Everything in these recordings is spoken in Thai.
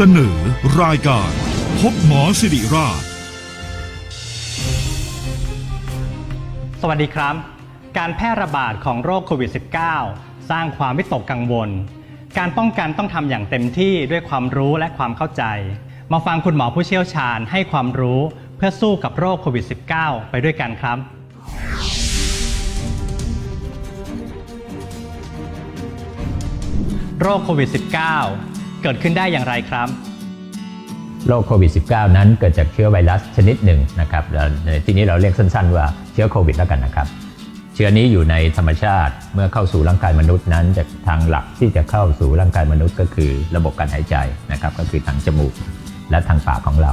สนอรายการ พบหมอสิริราช สวัสดีครับ การแพร่ระบาดของโรคโควิด -19 สร้างความวิตกกังวล การป้องกันต้องทำอย่างเต็มที่ด้วยความรู้และความเข้าใจ มาฟังคุณหมอผู้เชี่ยวชาญให้ความรู้เพื่อสู้กับโรคโควิด -19 ไปด้วยกันครับโรคโควิด -19 เกิดขึ้นได้อย่างไรครับโรคโควิด -19 นั้นเกิดจากเชื้อไวรัสชนิดหนึ่งนะครับในที่นี้เราเรียกสั้นๆว่าเชื้อโควิดแล้วกันนะครับ เชื้อนี้อยู่ในธรรมชาติเมื่อเข้าสู่ร่างกายมนุษย์นั้นจากทางหลักที่จะเข้าสู่ร่างกายมนุษย์ก็คือระบบการหายใจนะครับก็คือทางจมูกและทางปากของเรา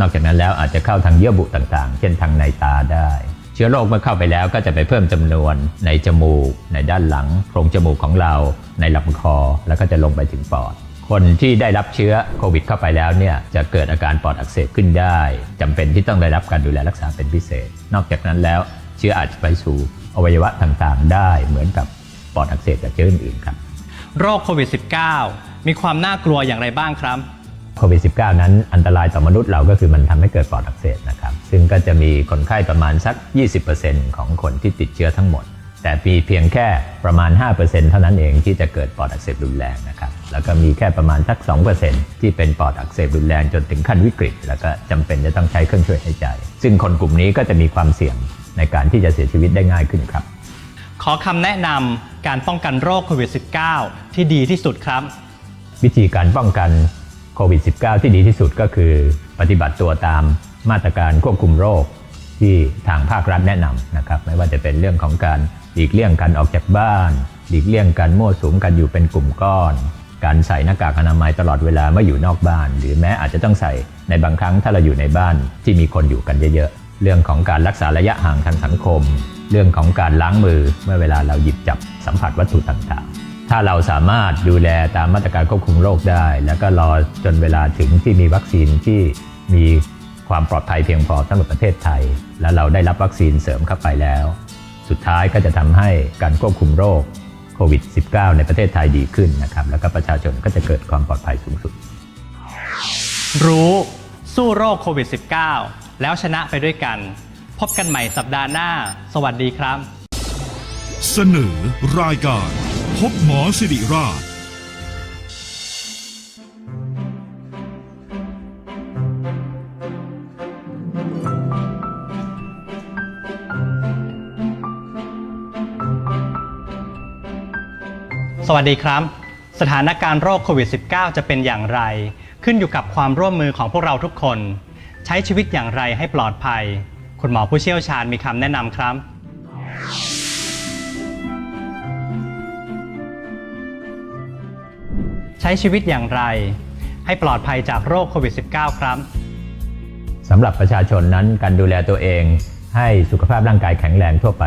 นอกจากนั้นแล้วอาจจะเข้าทางเยื่อบุต่างๆ เช่นทางในตาได้ เชื้อโรคเมื่อเข้าไปแล้วก็จะไปเพิ่มจำนวนในจมูก ในด้านหลังโพรงจมูกของเรา ในลำคอแล้วก็จะลงไปถึงปอด คนที่ได้รับเชื้อโควิดเข้าไปแล้วเนี่ยจะเกิดอาการปอดอักเสบขึ้นได้จำเป็นที่ต้องได้รับการดูแลรักษาเป็นพิเศษ นอกจากนั้นแล้วเชื้ออาจจะไปสู่อวัยวะต่างๆ ได้เหมือนกับปอดอักเสบจากเชื้ออื่นๆครับ โรคโควิด -19 มีความน่ากลัวอย่างไรบ้างครับโควิด -19 นั้นอันตรายต่อมนุษย์เราก็คือมันทำให้เกิดปอดอักเสบนะครับ ซึ่งก็จะมีคนไข้ประมาณสัก 20%ของคนที่ติดเชื้อทั้งหมด แต่มีเพียงแค่ประมาณ 5%เท่านั้นเองที่จะเกิดปอดอักเสบรุนแรงนะครับ แล้วก็มีแค่ประมาณสัก 2%ที่เป็นปอดอักเสบรุนแรงจนถึงขั้นวิกฤต แล้วก็จำเป็นจะต้องใช้เครื่องช่วยหายใจ ซึ่งคนกลุ่มนี้ก็จะมีความเสี่ยงในการที่จะเสียชีวิตได้ง่ายขึ้นครับ ขอคำแนะนำการป้องกันโรคโควิด -19 ที่ดีที่สุดครับ วิธีการป้องกันโควิด -19 ที่ดีที่สุดก็คือ ปฏิบัติตัวตามมาตรการควบคุมโรคที่ทางภาครัฐแนะนำนะครับ ไม่ว่าจะเป็นเรื่องของการหลีกเลี่ยงการออกจากบ้าน หลีกเลี่ยงการมั่วสุมกันอยู่เป็นกลุ่มก้อน การใส่หน้ากากอนามัยตลอดเวลาเมื่ออยู่นอกบ้าน หรือแม้อาจจะต้องใส่ในบางครั้งถ้าเราอยู่ในบ้านที่มีคนอยู่กันเยอะๆ เรื่องของการรักษาระยะห่างทางสังคม เรื่องของการล้างมือเมื่อเวลาเราหยิบจับสัมผัสวัตถุต่างๆ ถ้าเราสามารถดูแลตามมาตรการควบคุมโรคได้ แล้วก็รอจนเวลาถึงที่มีวัคซีนที่มีความปลอดภัยเพียงพอสำหรับประเทศไทย และเราได้รับวัคซีนเสริมเข้าไปแล้ว สุดท้ายก็จะทำให้การควบคุมโรค โควิด -19 ในประเทศไทยดีขึ้นนะครับ แล้วก็ประชาชนก็จะเกิดความปลอดภัยสูงสุด รู้สู้โรคโควิด -19 แล้วชนะไปด้วยกัน พบกันใหม่สัปดาห์หน้า สวัสดีครับ เสนอรายการ พบหมอสิริราช สวัสดีครับ สถานการณ์โรคโควิด -19 จะเป็นอย่างไร ขึ้นอยู่กับความร่วมมือของพวกเราทุกคน ใช้ชีวิตอย่างไรให้ปลอดภัย คุณหมอผู้เชี่ยวชาญมีคำแนะนำครับ ใช้ชีวิตอย่างไร ให้ปลอดภัยจากโรคโควิด -19 ครับสำหรับประชาชนนั้นการดูแลตัวเองให้สุขภาพร่างกายแข็งแรงทั่วไป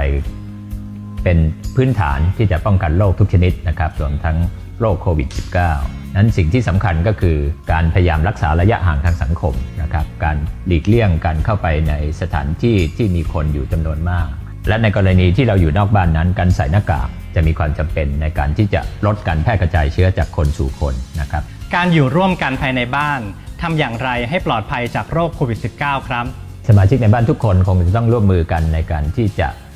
เป็น พื้นฐานที่จะป้องกันโรคทุกชนิดนะครับรวมทั้งโรคโควิด -19 นั้นสิ่งที่สำคัญก็คือการพยายามรักษาระยะห่างทางสังคมนะครับ การหลีกเลี่ยงการเข้าไปในสถานที่ที่มีคนอยู่จำนวนมาก และในกรณีที่เราอยู่นอกบ้านนั้น การใส่หน้ากากจะมีความจำเป็นในการที่จะลดการแพร่กระจายเชื้อจากคนสู่คนนะครับ การอยู่ร่วมกันภายในบ้านทำอย่างไรให้ปลอดภัยจากโรคโควิด -19 ครับ สมาชิกในบ้านทุกคนคงจะต้องร่วมมือกันในการที่จะเอ่อ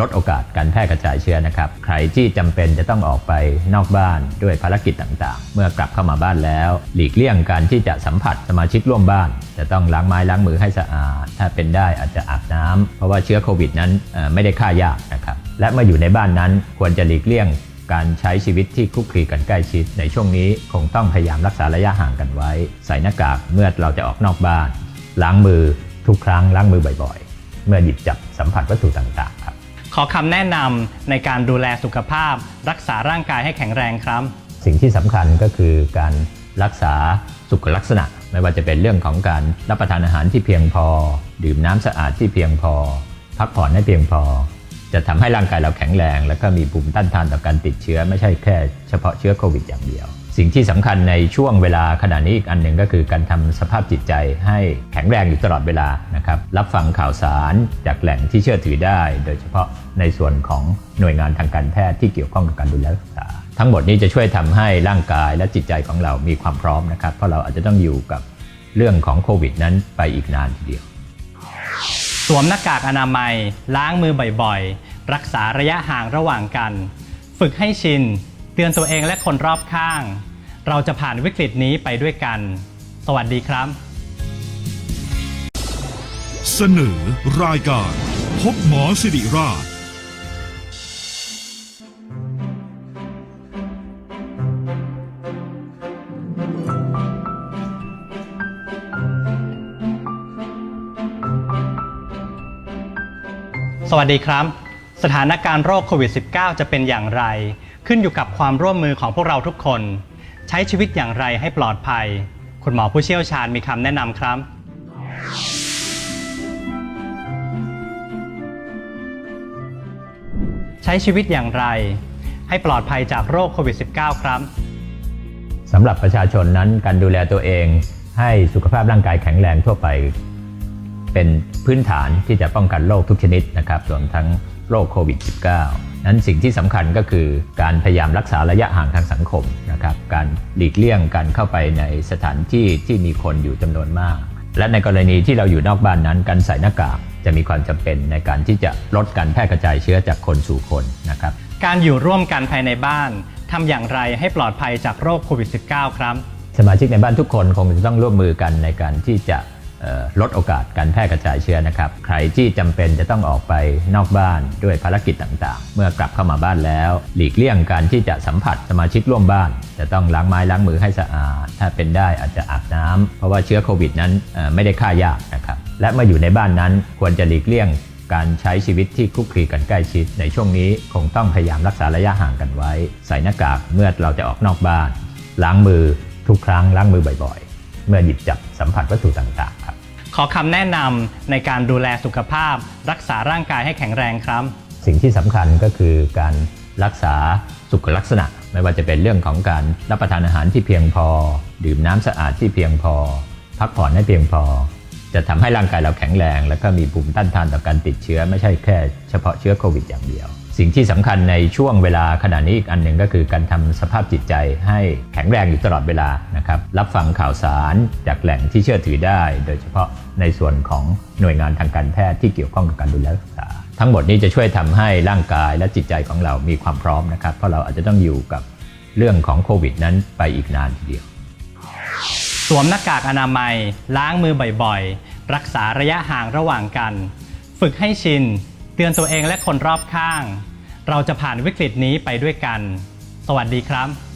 ลดโอกาสการแพร่กระจายเชื้อนะครับ ใครที่จำเป็นจะต้องออกไปนอกบ้านด้วยภารกิจต่างๆ เมื่อกลับเข้ามาบ้านแล้ว หลีกเลี่ยงการที่จะสัมผัสสมาชิกร่วมบ้าน จะต้องล้างไม้ล้างมือให้สะอาด ถ้าเป็นได้อาจจะอาบน้ำเพราะว่าเชื้อโควิดนั้นไม่ได้ฆ่ายากนะครับ และเมื่ออยู่ในบ้านนั้นควรจะหลีกเลี่ยงการใช้ชีวิตที่คุกคีกันใกล้ชิด ในช่วงนี้คงต้องพยายามรักษาระยะห่างกันไว้ ใส่หน้ากากเมื่อเราจะออกนอกบ้าน ล้างมือทุกครั้งล้างมือบ่อยๆ เมื่อหยิบจับสัมผัสวัตถุต่างๆ อคำแนะนำในการดูแลสุขภาพ รักษาร่างกายให้แข็งแรงครับ สิ่งที่สำคัญก็คือการรักษาสุขลักษณะ ไม่ว่าจะเป็นเรื่องของการรับประทานอาหารที่เพียงพอ ดื่มน้ำสะอาดที่เพียงพอ พักผ่อนให้เพียงพอ จะทำให้ร่างกายเราแข็งแรง และก็มีภูมิต้านทานต่อการติดเชื้อ ไม่ใช่แค่เฉพาะเชื้อโควิดอย่างเดียว สิ่งที่สำคัญในช่วงเวลาขณะนี้อีกอันหนึ่งก็คือการทำสภาพจิตใจให้แข็งแรงอยู่ตลอดเวลานะครับรับฟังข่าวสารจากแหล่งที่เชื่อถือได้ โดยเฉพาะในส่วนของหน่วยงานทางการแพทย์ที่เกี่ยวข้องกับการดูแลรักษา ทั้งหมดนี้จะช่วยทำให้ร่างกายและจิตใจของเรามีความพร้อมนะครับ เพราะเราอาจจะต้องอยู่กับเรื่องของโควิดนั้นไปอีกนานทีเดียว สวมหน้ากากอนามัย ล้างมือบ่อยๆ รักษาระยะห่างระหว่างกัน ฝึกให้ชิน เตือนตัวเองและคนรอบข้าง เราจะผ่านวิกฤตนี้ไปด้วยกัน สวัสดีครับ เสนอรายการ พบหมอสิริราช สวัสดีครับ สถานการณ์โรคโควิด -19 จะเป็นอย่างไร ขึ้นอยู่กับความร่วมมือของพวกเราทุกคน ใช้ชีวิตอย่างไรให้ปลอดภัย คุณหมอผู้เชี่ยวชาญมีคำแนะนำครับ ใช้ชีวิตอย่างไร ให้ปลอดภัยจากโรคโควิด -19 ครับสำหรับประชาชนนั้นการดูแลตัวเอง ให้สุขภาพร่างกายแข็งแรงทั่วไป เป็นพื้นฐานที่จะป้องกันโรคทุกชนิดนะครับรวมทั้งโรคโควิด -19 นั้นสิ่งที่สำคัญก็คือการพยายามรักษาระยะห่างทางสังคมนะครับการหลีกเลี่ยงการเข้าไปในสถานที่ที่มีคนอยู่จำนวนมาก และในกรณีที่เราอยู่นอกบ้านนั้น การใส่หน้ากากจะมีความจำเป็นในการที่จะลดการแพร่กระจายเชื้อจากคนสู่คนนะครับการอยู่ร่วมกันภายในบ้านทำอย่างไรให้ปลอดภัยจากโรคโควิด -19 ครับ สมาชิกในบ้านทุกคนคงจะต้องร่วมมือกันในการที่จะเอ่อ ลดโอกาสการแพร่กระจายเชื้อนะครับ ใครที่จำเป็นจะต้องออกไปนอกบ้านด้วยภารกิจต่างๆ เมื่อกลับเข้ามาบ้านแล้ว หลีกเลี่ยงการที่จะสัมผัสสมาชิกร่วมบ้าน จะต้องล้างไม้ล้างมือให้สะอาด ถ้าเป็นได้อาจจะอาบน้ำเพราะว่าเชื้อโควิดนั้นไม่ได้ฆ่ายากนะครับ และเมื่ออยู่ในบ้านนั้นควรจะหลีกเลี่ยงการใช้ชีวิตที่คุกคีกันใกล้ชิด ในช่วงนี้คงต้องพยายามรักษาระยะห่างกันไว้ ใส่หน้ากากเมื่อเราจะออกนอกบ้าน ล้างมือทุกครั้งล้างมือบ่อยๆ เมื่อหยิบจับสัมผัสวัตถุต่างๆ ขอคำแนะนำในการดูแลสุขภาพ รักษาร่างกายให้แข็งแรงครับ สิ่งที่สำคัญก็คือการรักษาสุขลักษณะ ไม่ว่าจะเป็นเรื่องของการรับประทานอาหารที่เพียงพอ ดื่มน้ำสะอาดที่เพียงพอ พักผ่อนให้เพียงพอ จะทำให้ร่างกายเราแข็งแรง และก็มีภูมิต้านทานต่อการติดเชื้อ ไม่ใช่แค่เฉพาะเชื้อโควิดอย่างเดียว สิ่งที่สำคัญในช่วงเวลาขณะนี้อีกอันหนึ่งก็คือการทำสภาพจิตใจให้แข็งแรงอยู่ตลอดเวลา นะครับรับฟังข่าวสารจากแหล่งที่เชื่อถือได้ โดยเฉพาะในส่วนของหน่วยงานทางการแพทย์ที่เกี่ยวข้องกับการดูแลรักษา ทั้งหมดนี้จะช่วยทำให้ร่างกายและจิตใจของเรามีความพร้อมนะครับ เพราะเราอาจจะต้องอยู่กับเรื่องของโควิดนั้นไปอีกนานทีเดียว สวมหน้ากากอนามัย ล้างมือบ่อยๆ รักษาระยะห่างระหว่างกัน ฝึกให้ชิน เตือนตัวเองและคนรอบข้าง เราจะผ่านวิกฤตนี้ไปด้วยกัน สวัสดีครับ